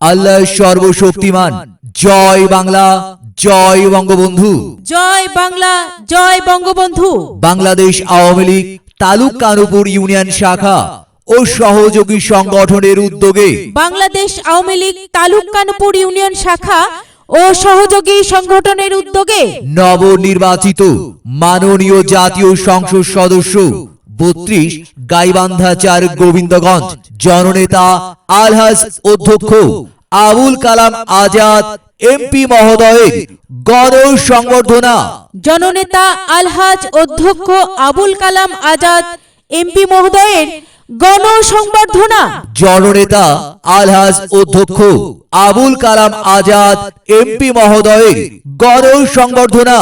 আল্লাহ সর্বশক্তিমান। জয় বাংলা জয় বঙ্গবন্ধু। জয় বাংলা জয় বঙ্গবন্ধু। বাংলাদেশ আওয়ামী লীগ তালুক কানুপুর ইউনিয়ন শাখা ও সহযোগী সংগঠনের উদ্যোগে বাংলাদেশ আওয়ামী লীগ তালুক কানপুর ইউনিয়ন শাখা ও সহযোগী সংগঠনের উদ্যোগে নবনির্বাচিত মাননীয় জাতীয় সংসদ সদস্য বত্রিশ গাইবান্ধা চার গোবিন্দগঞ্জ জননেতা আলহাজ অধ্যক্ষ আবুল কালাম আজাদ, এমপি মহোদয়ের গণ সংবর্ধনা। জননেতা আলহাজ অধ্যক্ষ আবুল কালাম আজাদ, এমপি মহোদয়ের গণ সংবর্ধনা জননেতা আলহাজ অধ্যক্ষ আবুল কালাম আজাদ এমপি মহোদয়ের গণ সংবর্ধনা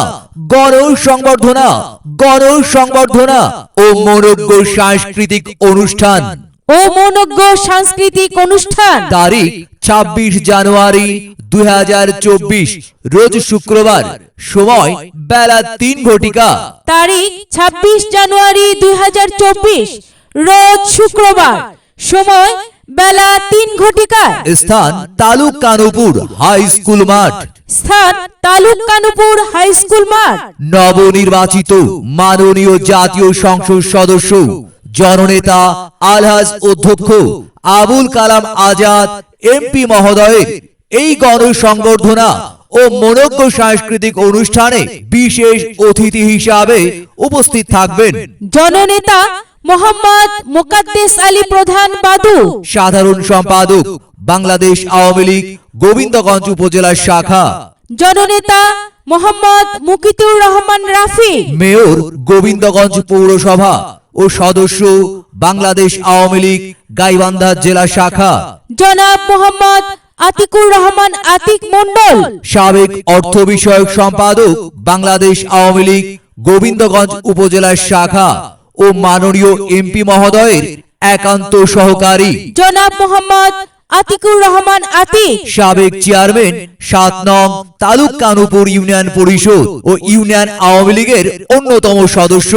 ও মনোজ্ঞ সাংস্কৃতিক অনুষ্ঠান। ও মনোজ্ঞ সাংস্কৃতিক অনুষ্ঠান। তারিখ ছাব্বিশ জানুয়ারি দুই হাজার চব্বিশ রোজ শুক্রবার সময় বেলা তিন ঘটিকা। তারিখ ছাব্বিশ জানুয়ারি দুই হাজার চব্বিশ রোজ শুক্রবার সময় বেলা তিন ঘটিকায়। স্থান তালুক কানুপুর হাই স্কুল মাঠ। স্থান তালুক কানুপুর হাই স্কুল মাঠ। নবনির্বাচিত মাননীয় জাতীয় সংসদ সদস্য জননেতা আলহাজ অধ্যক্ষ আবুল কালাম আজাদ এমপি মহোদয়ের এই গণ সংবর্ধনা ও মনোজ্ঞ সাংস্কৃতিক অনুষ্ঠানে বিশেষ অতিথি হিসাবে উপস্থিত থাকবেন। জননেতা মোহাম্মদ মোকাদ্দেস আলী প্রধান বাদু। সাধারণ সম্পাদক বাংলাদেশ আওয়ামী লীগ গোবিন্দগঞ্জ উপজেলা শাখা। জননেতা মোহাম্মদ মুকিতুর রহমান রাফি। মেয়র গোবিন্দগঞ্জ পৌরসভা ও সদস্য বাংলাদেশ আওয়ামী লীগ গাইবান্ধা জেলা শাখা। জনাব মোহাম্মদ আতিকুর রহমান আতিক মন্ডল। সাবেক অর্থ বিষয়ক সম্পাদক বাংলাদেশ আওয়ামী লীগ গোবিন্দগঞ্জ উপজেলার শাখা। ও মাননীয় এমপি মহোদয়ের একান্ত সহকারী। জনাব মোহাম্মদ আতিকুর রহমান আতিক। সাবেক চেয়ারম্যান সাত নং তালুক কানুপুর ইউনিয়ন পরিষদ ও ইউনিয়ন আওয়ামী লীগের অন্যতম সদস্য।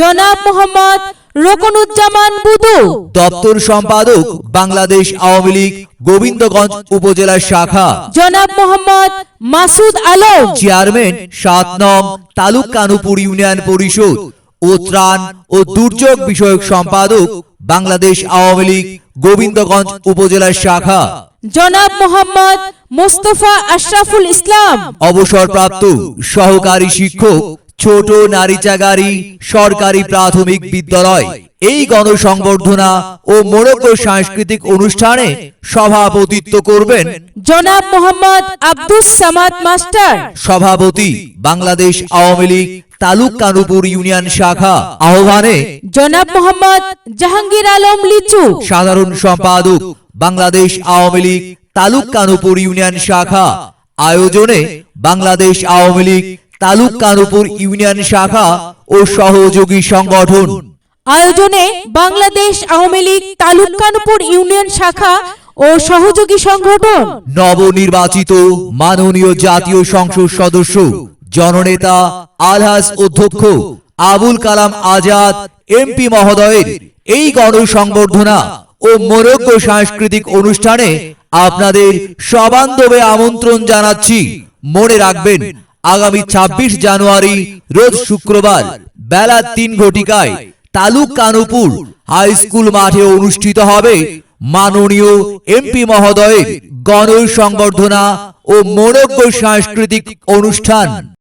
জনাব মোহাম্মদ রকনুজ্জামান বুদু। দপ্তর সম্পাদক বাংলাদেশ আওয়ামী লীগ গোবিন্দগঞ্জ উপজেলা শাখা। জনাব মোহাম্মদ মাসুদ আলম। চেয়ারম্যান সাত নং তালুক কানুপুর ইউনিয়ন পরিষদ ও ত্রাণ ও দুর্যোগ বিষয়ক সম্পাদক বাংলাদেশ আওয়ামী লীগ গোবিন্দগঞ্জ উপজেলার শাখা। জনাব মোহাম্মদ মোস্তফা আশরাফুল ইসলাম। অবসরপ্রাপ্ত সহকারী শিক্ষক ছোট নারী নারীচাগারি সরকারি প্রাথমিক বিদ্যালয়। এই গণসংবর্ধনা ও মোরক্কো সাংস্কৃতিক অনুষ্ঠানে সভাপতিত্ব করবেন জনাব মোহাম্মদ আব্দুস সামাদ মাস্টার। সভাপতি বাংলাদেশ আওয়ামী লীগ তালুক কানুপুর ইউনিয়ন শাখা। আহ্বানে জনাব মোহাম্মদ জাহাঙ্গীর আলম লিচু। সাধারণ সম্পাদক বাংলাদেশ আওয়ামী লীগ তালুক কানুপুর ইউনিয়ন শাখা। আয়োজনে বাংলাদেশ আওয়ামী লীগ তালুক কানুপুর ইউনিয়ন শাখা ও সহযোগী সংগঠন আয়োজনে বাংলাদেশ আওয়ামী লীগ তালুকানপুর ইউনিয়ন শাখা ও সহযোগী সংগঠন। নবনির্বাচিত মাননীয় জাতীয় সংসদ সদস্য, জননেতা, আলহাজ অধ্যক্ষ আবুল কালাম আজাদ, এমপি মহোদয়ের এই গণসংবর্ধনা ও মোরক্কো সাংস্কৃতিক অনুষ্ঠানে আপনাদের সবান্ধবে আমন্ত্রণ জানাচ্ছি। মনে রাখবেন, আগামী ২৬ জানুয়ারি, রোজ শুক্রবার বেলা তিন ঘটিকায় তালুক কানুপুর হাই স্কুল মাঠে অনুষ্ঠিত হবে মাননীয় এমপি মহোদয়ের গণ সংবর্ধনা ও মনজ্ঞ সাংস্কৃতিক অনুষ্ঠান।